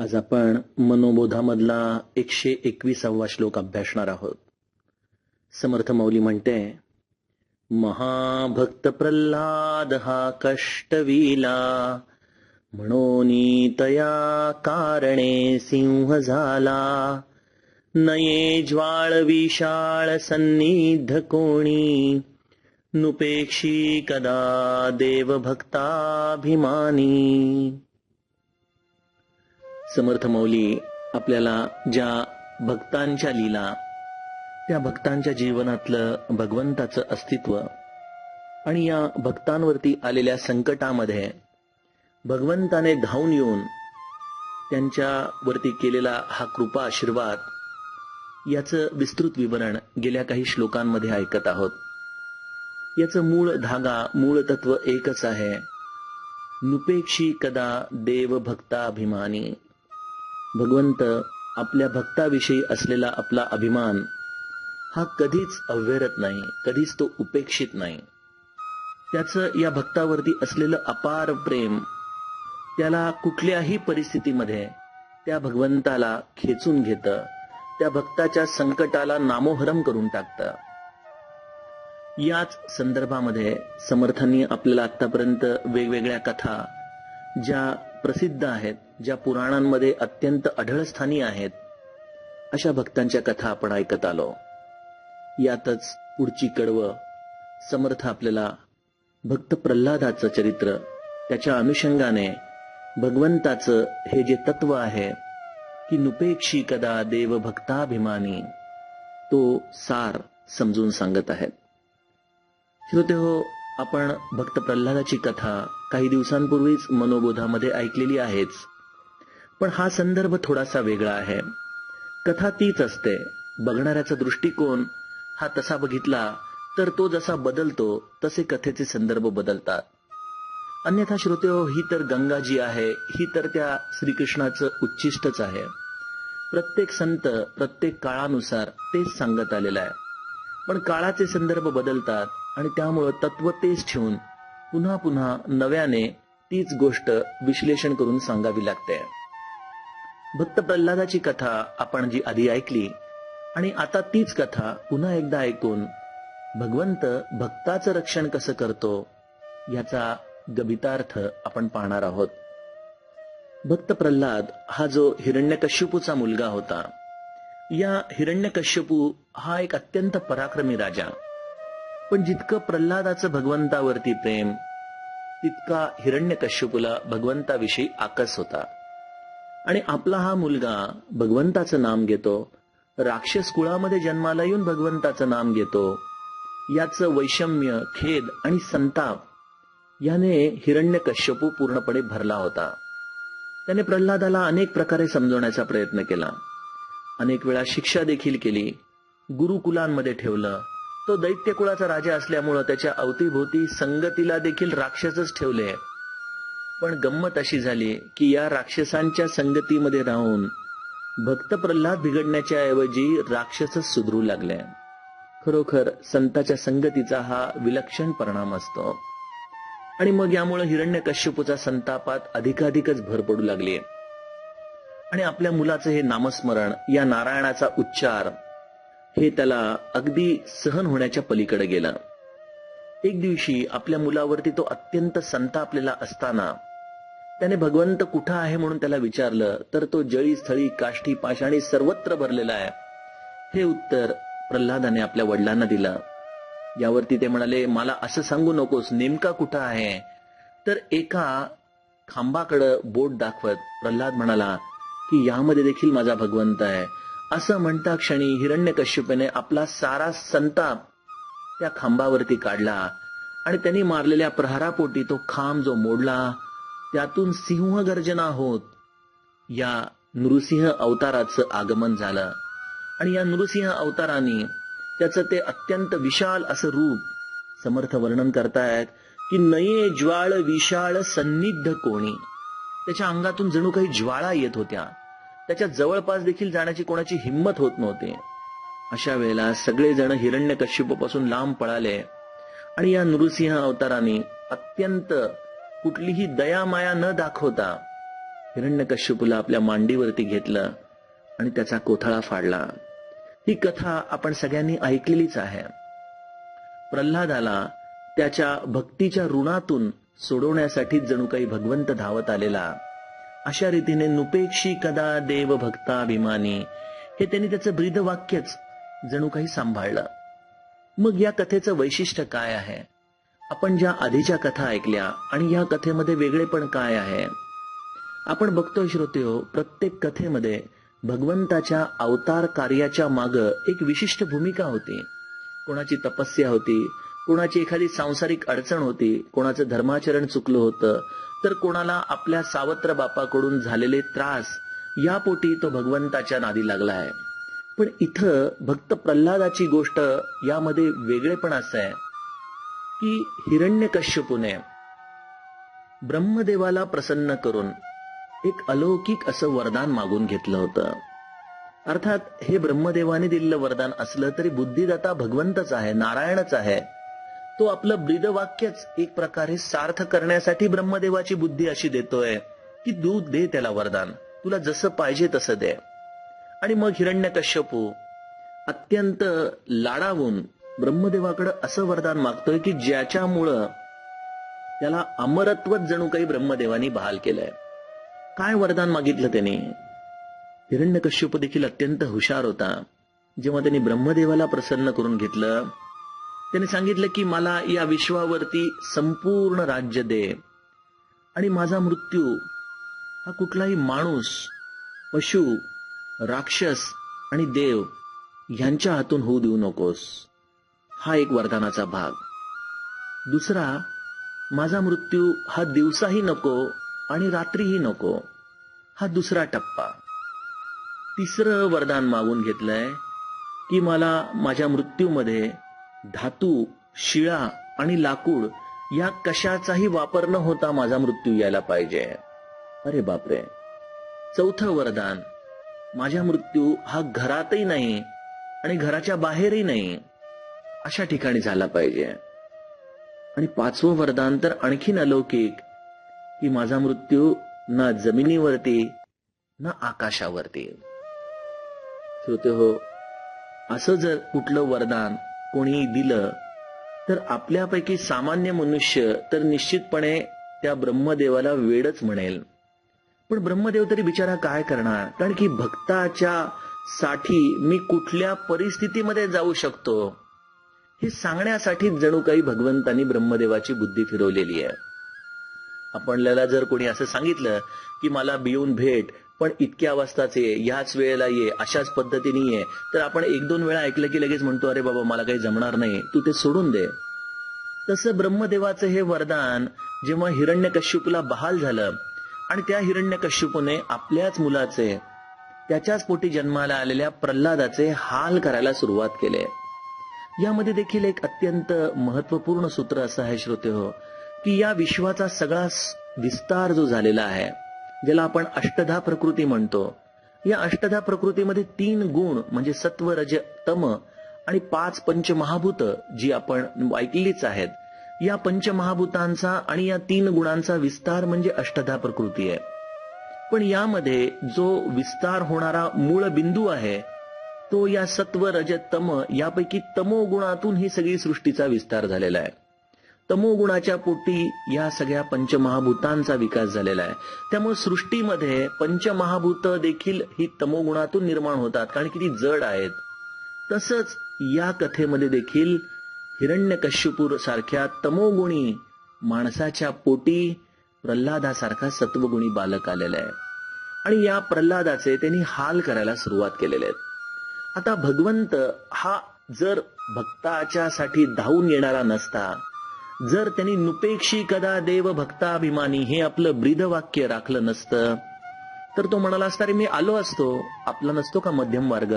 आज आपण मनोबोधामधला एकशे एकविसावा श्लोक अभ्यासणार आहोत. समर्थ मौली म्हणते महाभक्त प्रल्हाद हा कष्टविला म्हणून तया कारणे सिंह झाला. नये ज्वाळ विशाळ सन्निध कोणी नुपेक्षी कदा देवभक्ताभिमानी. समर्थ मौली आपल्याला ज्या भक्तांच्या लीला त्या भक्तांच्या जीवनातलं भगवंताचं अस्तित्व आणि या भक्तांवरती आलेल्या संकटामध्ये भगवंताने धावून येऊन त्यांच्यावरती केलेला हा कृपा आशीर्वाद याचं विस्तृत विवरण गेल्या काही श्लोकांमध्ये ऐकत आहोत. याचं मूळ धागा मूळ तत्व एकच आहे. नुपेक्षी कदा देव भक्ताभिमानी भगवंत आपल्या भक्ताविषयी असलेला आपला अभिमान हा कधीच अव्यरत नाही कधीच तो उपेक्षित नाही. त्याचं या भक्तावरती असलेलं अपार प्रेम त्याला कुठल्याही परिस्थितीमध्ये त्या भगवंताला खेचून घेत त्या भक्ताच्या संकटाला नामोहरम करून टाकतं. याच संदर्भामध्ये समर्थांनी आपल्याला आतापर्यंत वेगवेगळ्या कथा ज्या प्रसिद्ध आहेत ज्या पुराणांमध्ये अत्यंत अढळस्थानी आहेत. अशा भक्तांच्या कथा आपण ऐकत आलो. यातच पुढची कडवं समर्थ आपल्याला भक्त प्रल्हादाचं चरित्र त्याच्या अनुषंगाने भगवंताचं हे जे तत्व आहे की नुपेक्षी कदा देव भक्ताभिमानी तो सार समजून सांगत आहेत. श्रोते हो आपण भक्त प्रल्हादाची कथा काही दिवसांपूर्वीच मनोबोधामध्ये ऐकलेली आहेच. पण हा संदर्भ थोडासा वेगळा आहे. कथा तीच असते. बघणाऱ्याचा दृष्टिकोन हा तसा बघितला तर तो जसा बदलतो तसे कथेचे संदर्भ बदलतात. अन्यथा श्रोते हो ही तर गंगा जी आहे ही तर त्या श्रीकृष्णाचं उच्चिष्टच आहे. प्रत्येक संत प्रत्येक काळानुसार तेच सांगत आलेलं आहे. पण काळाचे संदर्भ बदलतात आणि त्यामुळं तत्व तेच ठेवून पुन्हा पुन्हा नव्याने तीच गोष्ट विश्लेषण करून सांगावी लागते. भक्त प्रल्हादाची कथा आपण जी आधी ऐकली आणि आता तीच कथा पुन्हा एकदा ऐकून भगवंत भक्ताचं रक्षण कसं करतो याचा गबितार्थ आपण पाहणार आहोत. भक्त प्रल्हाद हा जो हिरण्यकश्यपूचा मुलगा होता या हिरण्यकश्यपू हा एक अत्यंत पराक्रमी राजा. पण जितकं प्रल्हादाचं भगवंतावरती प्रेम तितका हिरण्यकश्यपूला भगवंताविषयी आकस होता. आणि आपला हा मुलगा भगवंताचं नाम घेतो राक्षस कुळामध्ये जन्माला येऊन भगवंताचं नाम घेतो याचं वैषम्य खेद आणि संताप याने हिरण्यकश्यपू पूर्णपणे भरला होता. त्याने प्रल्हादाला अनेक प्रकारे समजवण्याचा प्रयत्न केला. अनेक वेळा शिक्षा देखील केली. गुरुकुलांमध्ये ठेवलं. तो दैत्य कुळाचा राजा असल्यामुळं त्याच्या अवतीभोवती संगतीला देखील राक्षसच ठेवले. पण गंमत अशी झाली की या राक्षसांच्या संगतीमध्ये राहून भक्त प्रल्हाद बिघडण्याच्या ऐवजी राक्षसच सुधरू लागले. खरोखर संताच्या संगतीचा हा विलक्षण परिणाम असतो. आणि मग यामुळे हिरण्य कश्यपूचा संतापात अधिकाधिकच भर पडू लागली. आणि आपल्या मुलाचं हे नामस्मरण या नारायणाचा उच्चार हे त्याला अगदी सहन होण्याच्या पलीकडे गेलं. एक दिवशी आपल्या मुलावरती तो अत्यंत संतापलेला असताना त्याने भगवंत कुठं आहे म्हणून त्याला विचारलं तर तो जळी स्थळी काष्ठी पाषाणी सर्वत्र भरलेला आहे. हे उत्तर प्रल्हादाने आपल्या वडिलांना दिलं. यावरती ते म्हणाले मला असं सांगू नकोस नेमका कुठं आहे? तर एका खांबाकडं बोट दाखवत प्रल्हाद म्हणाला की यामध्ये देखील माझा भगवंत आहे. असं म्हणता क्षणी हिरण्यकश्यपेने आपला सारा संताप त्या खांबावरती काढला आणि त्यांनी मारलेल्या प्रहारापोटी तो खांब जो मोडला त्यातून सिंह गर्जना होत. या नृसिंह अवताराचं आगमन झालं आणि या नृसिंह अवताराने त्याचं ते अत्यंत विशाल असं रूप समर्थ वर्णन करतायत की नये ज्वाळ विशाळ सन्निध कोणी. त्याच्या अंगातून जणू काही ज्वाळा येत होत्या. त्याच्या जवळपास देखील जाण्याची कोणाची हिंमत होत नव्हती. अशा वेळेला सगळेजण हिरण्यपासून लांब पळाले. आणि या नृसिंह अवताराने अत्यंत कुठलीही दयामाया न दाखवता हिरण्यकश्यपूला आपल्या मांडीवरती घेतलं आणि त्याचा कोथळा फाडला. ही कथा आपण सगळ्यांनी ऐकलेलीच आहे. प्रल्हादाला त्याच्या भक्तीच्या ऋणातून सोडवण्यासाठी जणू काही भगवंत धावत आलेला. अशा रीतीने नुपेक्षी कदा देव भक्ताभिमानी हे त्यांनी त्याचं ब्रीद वाक्यच जणू काही सांभाळलं. मग या कथेचं वैशिष्ट्य काय आहे? आपण ज्या आधीच्या कथा ऐकल्या आणि या कथेमध्ये वेगळेपण काय आहे? आपण बघतोय श्रोते हो प्रत्येक कथेमध्ये भगवंताच्या अवतार कार्याच्या माग एक विशिष्ट भूमिका होती. कोणाची तपस्या होती कोणाची एखादी सांसारिक अडचण होती कोणाचं धर्माचरण चुकलं होतं तर कोणाला आपल्या सावत्र बापाकडून झालेले त्रास या पोटी तो भगवंताच्या नादी लागला आहे. पण इथं भक्त प्रल्हादाची गोष्ट यामध्ये वेगळेपण असं आहे की हिरण्यकश्यपूने ब्रह्मदेवाला प्रसन्न करून एक अलौकिक असं वरदान मागून घेतलं होतं. अर्थात हे ब्रह्मदेवाने दिलेलं वरदान असलं तरी बुद्धिदाता भगवंतच आहे नारायणच आहे. तो आपलं ब्रीदवाक्यच एक प्रकारे सार्थ करण्यासाठी ब्रह्मदेवाची बुद्धी अशी देतोय की दूध दे त्याला वरदान. तुला जसं पाहिजे तसं दे. आणि मग हिरण्यकश्यपू अत्यंत लाडावून ब्रह्मदेवाकडे असं वरदान मागतोय की ज्याच्यामुळं त्याला अमरत्वच जणू काही ब्रह्मदेवानी बहाल केलंय. काय वरदान मागितलं त्याने? हिरण्यकश्यप देखील अत्यंत हुशार होता. जेव्हा त्यांनी ब्रह्मदेवाला प्रसन्न करून घेतलं त्याने सांगितलं की मला या विश्वावरती संपूर्ण राज्य दे. आणि माझा मृत्यू हा कुठलाही माणूस पशु राक्षस आणि देव यांच्या हातून होऊ देऊ नकोस. हा एक वरदानाचा भाग. दुसरा माझा मृत्यू हा दिवसाही नको आणि रात्रीही नको. हा दुसरा टप्पा. तिसरं वरदान मागून घेतलंय की मला माझ्या मृत्यूमध्ये धातू शिळा आणि लाकूड या कशाचाही वापर न होता माझा मृत्यू यायला पाहिजे. अरे बापरे. चौथं वरदान. माझ्या मृत्यू हा घरातही नाही आणि घराच्या बाहेरही नाही. अशा ठिकाणी झाला पाहिजे. आणि पाचवं वरदान तर आणखीन अलौकिक की माझा मृत्यू ना जमिनीवरती ना आकाशावरती. श्रोते हो असं जर कुठलं वरदान कोणी दिलं तर आपल्यापैकी सामान्य मनुष्य तर निश्चितपणे त्या ब्रह्मदेवाला वेडच म्हणेल. पण ब्रह्मदेव तरी बिचारा काय करणार? कारण की भक्ताच्या साठी मी कुठल्या परिस्थितीमध्ये जाऊ शकतो? हे सांगण्यासाठी जणू काही भगवंतांनी ब्रह्मदेवाची बुद्धी फिरवलेली आहे. आपल्याला जर कोणी असं सांगितलं की मला बिऊन भेट पण इतक्या अवस्थाचे याच वेळेला ये अशाच पद्धतीने ये. तर आपण एक दोन वेळा ऐकलं की लगेच म्हणतो अरे बाबा मला काही जमणार नाही तू ते सोडून दे. तसं ब्रह्मदेवाचं हे वरदान जेव्हा हिरण्यकश्यपूला बहाल झालं आणि त्या हिरण्यकश्यपूने आपल्याच मुलाचे त्याच्याच पोटी जन्माला आलेल्या प्रल्हादाचे हाल करायला सुरुवात केले. यामध्ये देखील एक अत्यंत महत्त्वपूर्ण सूत्र असं आहे श्रोते हो की या विश्वाचा सगळा विस्तार जो झालेला आहे ज्याला आपण अष्टधा प्रकृती म्हणतो. या अष्टधा प्रकृतीमध्ये तीन गुण म्हणजे सत्व रज तम आणि पाच पंचमहाभूत जी आपण ऐकलीच आहेत. या पंचमहाभूतांचा आणि या तीन गुणांचा विस्तार म्हणजे अष्टधा प्रकृती आहे. पण यामध्ये जो विस्तार होणारा मूळ बिंदू आहे तो या सत्व रज तम यापैकी तमो गुणातून ही सगळी सृष्टीचा विस्तार झालेला आहे. तमोगुणाच्या पोटी या सगळ्या पंचमहाभूतांचा विकास झालेला आहे. त्यामुळे सृष्टीमध्ये पंचमहाभूत देखील ही तमोगुणातून निर्माण होतात कारण की ती जड आहेत. तसंच या कथेमध्ये देखील हिरण्यकश्यपूर सारख्या तमोगुणी माणसाच्या पोटी प्रल्हादासारखा सत्वगुणी बालक आलेला आहे. आणि या प्रल्हादाचे त्यांनी हाल करायला सुरुवात केलेले आहेत. आता भगवंत हा जर भक्ताच्या साठी धावून येणारा नसता जर त्यांनी नुपेक्षी कदा देव भक्ताभिमानी हे आपलं ब्रीद वाक्य राखलं नसतं तर तो म्हणाला असता रे मी आलो असतो. आपला नसतो का मध्यम मार्ग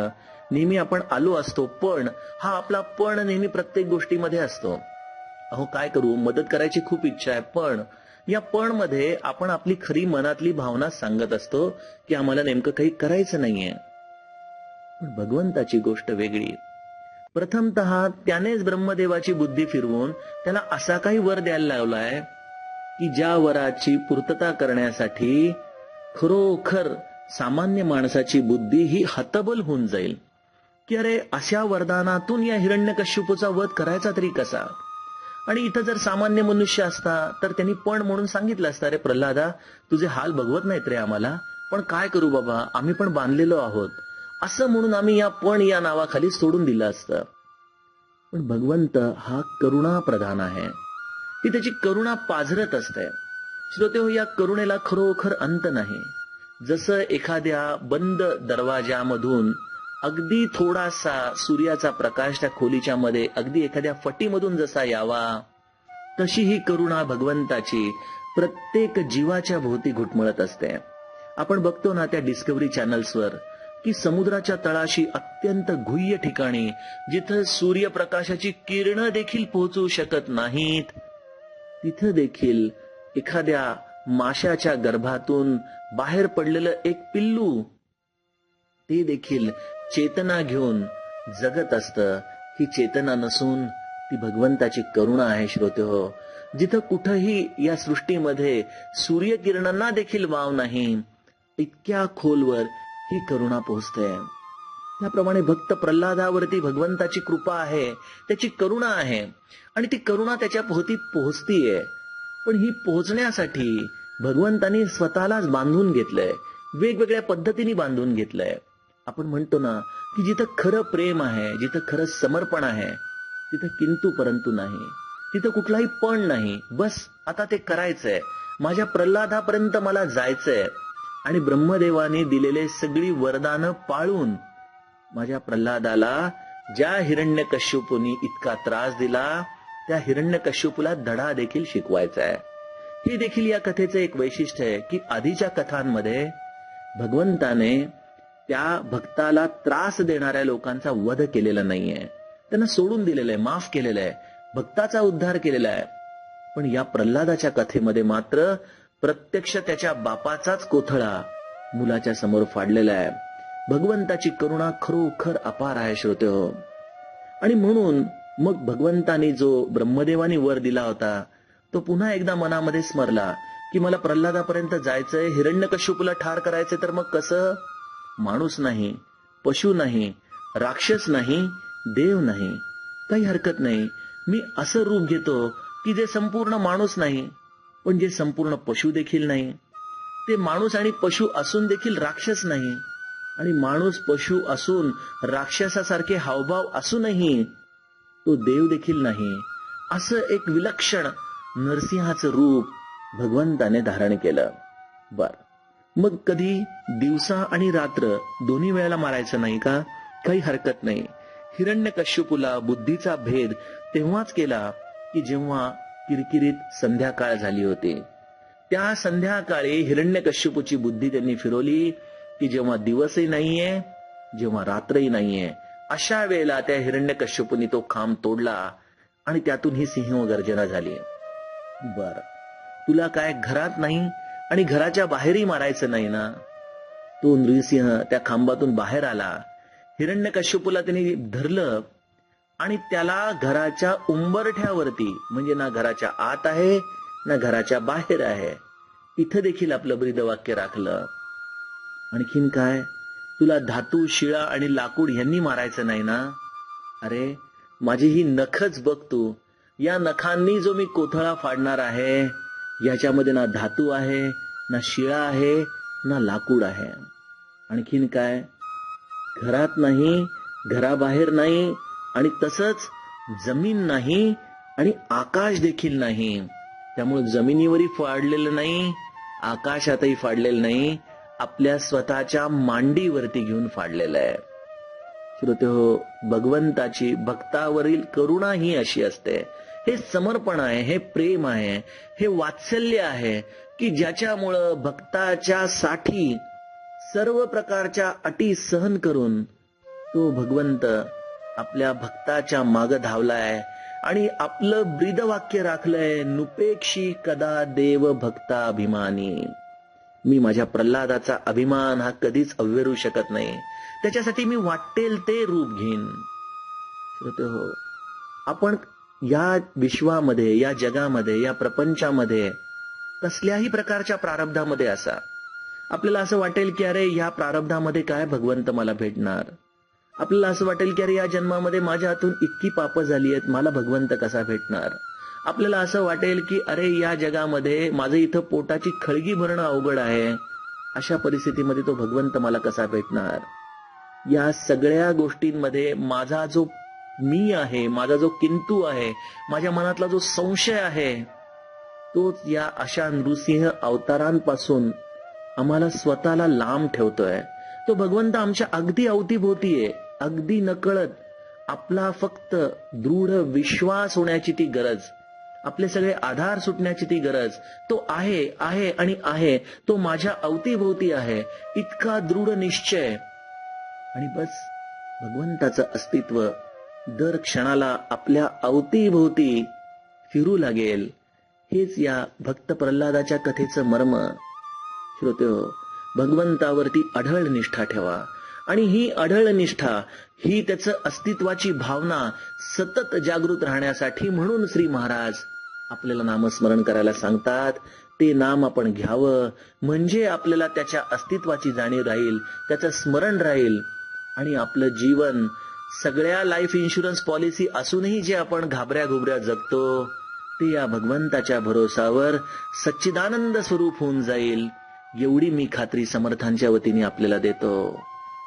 नेहमी आपण आलो असतो पण हा आपला पण नेहमी प्रत्येक गोष्टीमध्ये असतो. अहो काय करू? मदत करायची खूप इच्छा आहे पण या पण मध्ये आपण आपली खरी मनातली भावना सांगत असतो की आम्हाला नेमकं काही करायचं नाहीये. भगवंताची गोष्ट वेगळी. प्रथमत त्यानेच ब्रह्मदेवाची बुद्धी फिरवून त्याला असा काही वर द्यायला लावलाय की ज्या वराची पूर्तता करण्यासाठी खरोखर सामान्य माणसाची बुद्धी ही हतबल होऊन जाईल. की अरे अशा वरदानातून या हिरण्यकश्यपूचा वध करायचा तरी कसा? आणि इथं जर सामान्य मनुष्य असता तर त्यांनी पण म्हणून सांगितलं असतं अरे प्रल्हादा तुझे हाल बघवत नाहीत रे आम्हाला. पण काय करू बाबा? आम्ही पण बांधलेलो आहोत. असं म्हणून आम्ही या पण या नावाखाली सोडून दिलं असतं. पण भगवंत हा करुणा प्रधान आहे. ती त्याची करुणा पाझरत असते. श्रोते हो या करुणेला खरोखर अंत नाही. जसं एखाद्या बंद दरवाजामधून अगदी थोडासा सूर्याचा प्रकाश त्या खोलीच्या मध्ये अगदी एखाद्या फटीमधून जसा यावा तशी ही करुणा भगवंताची प्रत्येक जीवाच्या भोवती घुटमळत असते. आपण बघतो ना त्या डिस्कवरी चॅनल्सवर की समुद्राच्या तळाशी अत्यंत गुह्य ठिकाणी जिथं सूर्यप्रकाशाची किरण देखील पोहोचू शकत नाहीत तिथं देखील एखाद्या माशाच्या गर्भातून बाहेर पडलेलं एक पिल्लू ते देखील चेतना घेऊन जगत असत. ही चेतना नसून ती भगवंताची करुणा आहे श्रोते हो. जिथं कुठंही या सृष्टीमध्ये सूर्यकिरणांना देखील वाव नाही इतक्या खोलवर ही करुणा पोहोचते. त्याप्रमाणे भक्त प्रल्हादावरती भगवंताची कृपा आहे त्याची करुणा आहे आणि ती करुणा त्याच्या भोवती पोहोचतीये. पण ही पोहोचण्यासाठी भगवंतानी स्वतःलाच बांधून घेतलंय वेगवेगळ्या पद्धतीने बांधून घेतलंय. आपण म्हणतो ना की जिथं खरं प्रेम आहे जिथं खरं समर्पण आहे तिथं किंतु परंतु नाही. तिथं कुठलाही पण नाही. बस आता ते करायचंय. माझ्या प्रल्हादापर्यंत मला जायचंय. आणि ब्रह्मदेवाने दिलेले सगळी वरदानं पाळून माझ्या प्रल्हादाला ज्या हिरण्य कश्यपूनी इतका त्रास दिला त्या हिरण्य कश्यपूला धडा देखील शिकवायचा आहे. हे देखील या कथेचं एक वैशिष्ट्य आहे की आधीच्या कथांमध्ये भगवंताने त्या भक्ताला त्रास देणाऱ्या लोकांचा वध केलेला नाहीये. त्यांना सोडून दिलेलं आहे माफ केलेलं आहे भक्ताचा उद्धार केलेला आहे. पण या प्रल्हादाच्या कथेमध्ये मात्र प्रत्यक्ष त्याच्या बापाचाच कोथळा मुलाच्या समोर फाडलेला आहे. भगवंताची करुणा खरोखर अपार आहे श्रोते हो. आणि म्हणून मग भगवंतानी जो ब्रह्मदेवानी वर दिला होता तो पुन्हा एकदा मनामध्ये स्मरला की मला प्रल्हादापर्यंत जायचंय हिरण्य कश्यपूला ठार करायचंय तर मग कसं? माणूस नाही पशु नाही राक्षस नाही देव नाही. काही हरकत नाही. मी असं रूप घेतो की जे संपूर्ण माणूस नाही. पण जे संपूर्ण पशु देखील नाही. ते माणूस आणि पशु असून देखील राक्षस नाही. आणि माणूस पशु असून राक्षसासारखे हावभाव असूनही तो देव देखील नाही. असं एक विलक्षण नरसिंहाचं रूप भगवंताने धारण केलं. बर. मग कधी दिवसा आणि रात्र दोन्ही वेळेला मारायचं नाही का? काही हरकत नाही. हिरण्य कश्यपूला बुद्धीचा भेद तेव्हाच केला की जेव्हा किरकिरीत संध्याकाळ झाली होती. त्या संध्याकाळी हिरण्य कश्यपूची बुद्धी त्यांनी फिरवली की जेव्हा दिवसही नाहीये जेव्हा रात्रही नाहीये अशा वेळेला त्या हिरण्य कश्यपूनी तो खांब तोडला आणि त्यातून ही सिंह गर्जना झाली. बर तुला काय घरात नाही आणि घराच्या बाहेरही मारायचं नाही ना? तो नृसिंह त्या खांबातून बाहेर आला. हिरण्य कश्यपूला त्यांनी धरलं आणि त्याला घराच्या उंबरठ्यावरती म्हणजे ना घराच्या आत आहे ना घराच्या बाहेर आहे. इथं देखील आपलं ब्रीदवाक्य राखलं. आणखीन काय? तुला धातू शिळा आणि लाकूड यांनी मारायचं नाही ना? अरे माझी ही नखच बघ तू. या नखांनी जो मी कोथळा फाडणार आहे याच्यामध्ये ना धातू आहे ना शिळा आहे ना लाकूड आहे. आणखीन काय? घरात नाही घराबाहेर नाही आणि तसंच जमीन नाही आणि आकाश देखील नाही. त्यामुळे जमिनीवरही फाडलेलं नाही आकाशातही फाडलेलं नाही आपल्या स्वतःच्या मांडीवरती घेऊन फाडलेलं आहे. श्रोते हो भगवंताची भक्तावरील करुणा ही अशी असते. हे समर्पण आहे हे प्रेम आहे हे वात्सल्य आहे की ज्याच्यामुळं भक्ताच्या साठी सर्व प्रकारच्या अटी सहन करून तो भगवंत आपल्या भक्ताच्या माग धावलाय आणि आपलं ब्रीदवाक्य राखलंय नुपेक्षी कदा देव भक्ता अभिमानी मी माझ्या प्रल्हादाचा अभिमान हा कधीच अव्यरू शकत नाही. त्याच्यासाठी मी वाटेल ते रूप घेईन. हो आपण या विश्वामध्ये या जगामध्ये या प्रपंचामध्ये कसल्याही प्रकारच्या प्रारब्धामध्ये असा. आपल्याला असं वाटेल की अरे या प्रारब्धामध्ये काय भगवंत मला भेटणार? आपल्याला असं वाटेल की अरे या जन्मामध्ये माझ्या हातून इतकी पापं झाली आहेत मला भगवंत कसा भेटणार? आपल्याला असं वाटेल की अरे या जगामध्ये माझं इथं पोटाची खळगी भरणं अवघड आहे अशा परिस्थितीमध्ये तो भगवंत मला कसा भेटणार? या सगळ्या गोष्टींमध्ये माझा जो मी आहे माझा जो किंतू आहे माझ्या मनातला जो संशय आहे तोच या अशा नृसिंह अवतारांपासून आम्हाला स्वतःला लांब ठेवतोय. तो भगवंत आमच्या अगदी अवतीभोवती आहे अगदी नकळत आपला फक्त दृढ विश्वास होण्याची ती गरज आपले सगळे आधार सुटण्याची ती गरज तो आहे आहे आणि आहे तो माझ्या अवतीभोवती आहे इतका दृढ निश्चय. आणि बस भगवंताचं अस्तित्व दर क्षणाला आपल्या अवतीभोवती फिरू लागेल. हेच या भक्त प्रल्हादाच्या कथेचं मर्म. श्रोत्यो भगवंतावरती अढळ निष्ठा ठेवा. आणि ही अढळ निष्ठा ही त्याचं अस्तित्वाची भावना सतत जागृत राहण्यासाठी म्हणून श्री महाराज आपल्याला नामस्मरण करायला सांगतात. ते नाम आपण घ्यावं. म्हणजे आपल्याला त्याच्या अस्तित्वाची जाणीव राहील त्याचं स्मरण राहील. आणि आपलं जीवन सगळ्या लाईफ इन्शुरन्स पॉलिसी असूनही जे आपण घाबऱ्या घुबऱ्या जगतो ते या भगवंताच्या भरोसावर सच्चिदानंद स्वरूप होऊन जाईल. एवढी मी खात्री समर्थांच्या वतीने आपल्याला देतो.